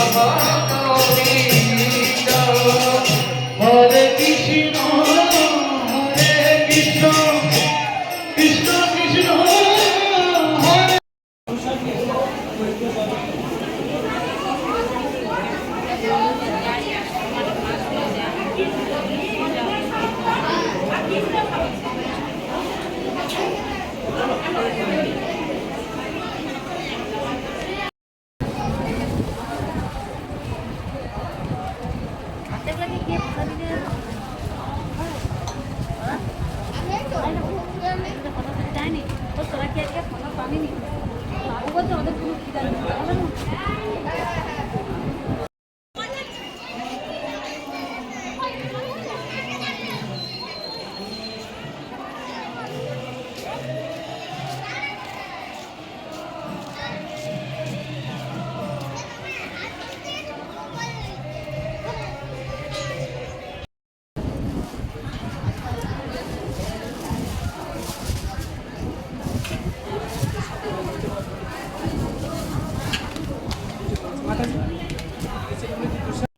Baba.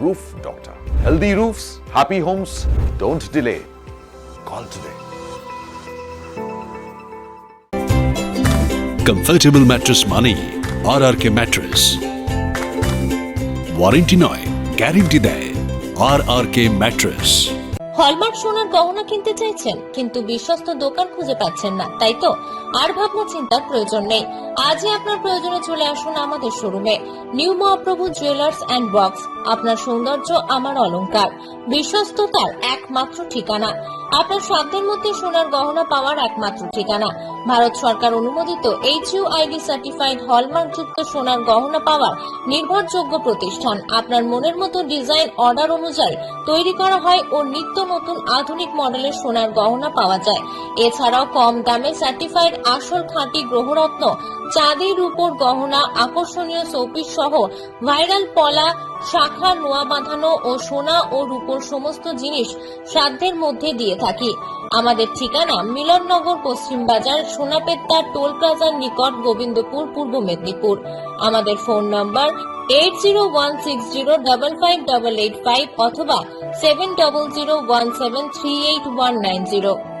Roof doctor healthy roofs happy homes don't delay call today comfortable mattress মানেই R R K mattress warranty নয় guarantee দেয় আর আর কে mattress hallmark সোনার গহনা কিনতে চাইছেন কিন্তু বিশ্বস্ত দোকান খুঁজে পাচ্ছেন না তাই তো? আর ভাবনা চিন্তার প্রয়োজন নেই। আজই আপনার প্রয়োজনে চলে আসুন আমাদের শোরুমে। New Mahaprabhu jewellers and box, আপনার সৌন্দর্য, আমার অলংকার। বিশ্বস্ততার একমাত্র ঠিকানা। আপনার সাধ্যের মধ্যে সোনার গহনা পাওয়ার একমাত্র ঠিকানা। ভারত সরকার অনুমোদিত H U ID certified hallmark যুক্ত সোনার গহনা পাওয়ার নির্ভরযোগ্য প্রতিষ্ঠান। আপনার মনের মতো ডিজাইন অর্ডার অনুযায়ী তৈরি করা হয় ও নিত্য নতুন আধুনিক মডেলের সোনার গহনা পাওয়া যায়। এছাড়াও কম দামে সার্টিফাইড আসল খাঁটি গ্রহরত্ন চাঁদির উপর গহনা, আকর্ষণীয় শোপিস সহ ভাইরাল পলা, শাখা, নোয়া বাঁধানো ও সোনা ও রূপোর সমস্ত জিনিস সাধ্যের মধ্যে দিয়ে থাকি। আমাদের ঠিকানা মিলননগর, পশ্চিম বাজার সোনাপেত্তা টোল প্লাজার নিকট গোবিন্দপুর, পূর্ব মেদিনীপুর। আমাদের phone number eight zero one six zero double five double eight five অথবা seven double zero one seven three eight one nine zero